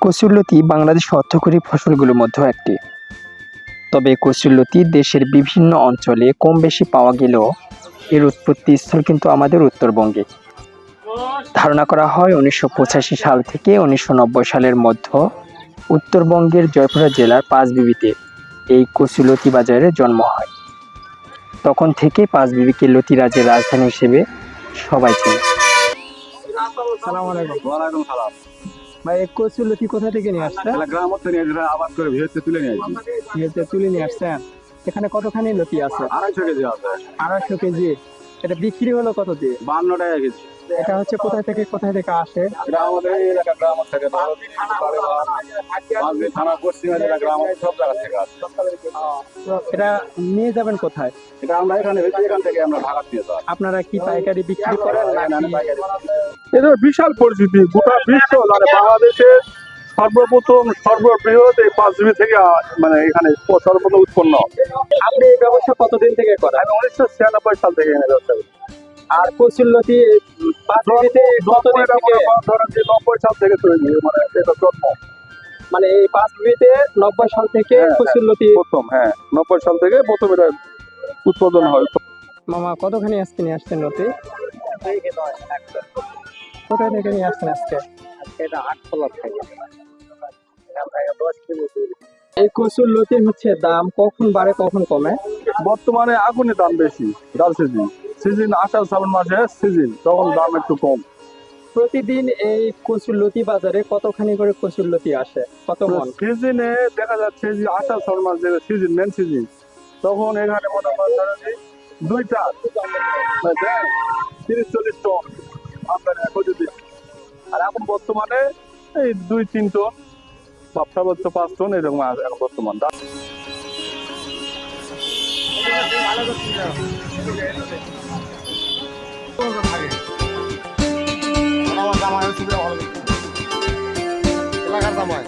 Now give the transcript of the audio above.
কচুরলতি বাংলাদেশ অর্থকরী ফসলগুলোর মধ্যে একটি। তবে কচুরলতি দেশের বিভিন্ন অঞ্চলে কম বেশি পাওয়া গেলেও এর উৎপত্তি স্থল কিন্তু আমাদের উত্তরবঙ্গে। ধারণা করা হয় উনিশশো পঁচাশি সাল থেকে উনিশশো নব্বই সালের মধ্য উত্তরবঙ্গের জয়পুরা জেলার পাঁচবিবিতে এই কচুলতি বাজারের জন্ম হয়। তখন থেকে পাঁচবিবিকে লতিরাজের রাজধানী হিসেবে সবাই চেনে। সালাম এক ভাই এই কচুলতি কোথা থেকে নিয়ে আসছে গ্রাম থেকে নিয়ে আবাদ করে ভিড়তে তুলে নিয়ে আসছে ইয়েতে তুলে নিয়ে আসছেন এখানে কতখানি লতি আছে? আড়াইশো কেজি আছে। আড়াইশো কেজি। এটা বিক্রি হলো কত দিয়ে? বান্ন টাকা কেজি। এটা হচ্ছে কোথায় থেকে কোথায় থেকে আসে? এটা আমাদের এই এলাকা গ্রাম থেকে থানা পশ্চিম এলাকা গ্রাম সব জায়গা থেকে আসে। এটা নিয়ে যাবেন কোথায়? এটা আমরা এখানে এখান থেকে আমরা ঢাকা দিয়ে যাই। আপনারা কি পাইকারি বিক্রি করেন নাকি? এদের বিশাল পরিচিতি গোটা বিশ্ব মানে বাংলাদেশে সর্বপ্রথম সর্ববৃহৎ এই পাঁচ জিবি থেকে মানে এখানে সর্বপ্রথম উৎপন্ন। আপনি এই ব্যবসা কতদিন থেকে করেন? আমি উনিশশো ছিয়ানব্বই সাল থেকে এখানে ব্যবসা করি। আর কচুরলতি পাঁচবিবিতে কতদিন থেকে? ধরেন যে নব্বই সাল থেকে তৈরি মানে এটা জন্ম। মানে এই পাঁচবিবিতে নব্বই সাল থেকে হ্যাঁ, হ্যাঁ। প্রথম হ্যাঁ নব্বই সাল থেকে প্রথম এটা উৎপাদন হয়। মামা কতখানি আজকে নিয়ে আসছেন লতি কোথায় থেকে নিয়ে আসছেন আজকে? এটা আট তলা থেকে এই কচুর লতির হচ্ছে দাম কখন বাড়ে কখন কমে? বর্তমানে আগুনের দাম বেশি ডাল সিজন। সিজন আষাঢ় শ্রাবণ মাসে সিজন তখন দাম একটু কম। প্রতিদিন এই কচুর লতি বাজারে কতখানি করে কচুর লতি আসে? কত মন? সিজনে দেখা যাচ্ছে যে আষাঢ় শ্রাবণ মাস যেটা সিজন মেন সিজন। তখন এখানে মনে যে দুইটা তিরিশ চল্লিশ টন। হয় প্রতিদিন আর এখন বর্তমানে এই দুই, তিন টন বা সর্বোচ্চ পাঁচ টন, এরকম এখন বর্তমান। দাম আমার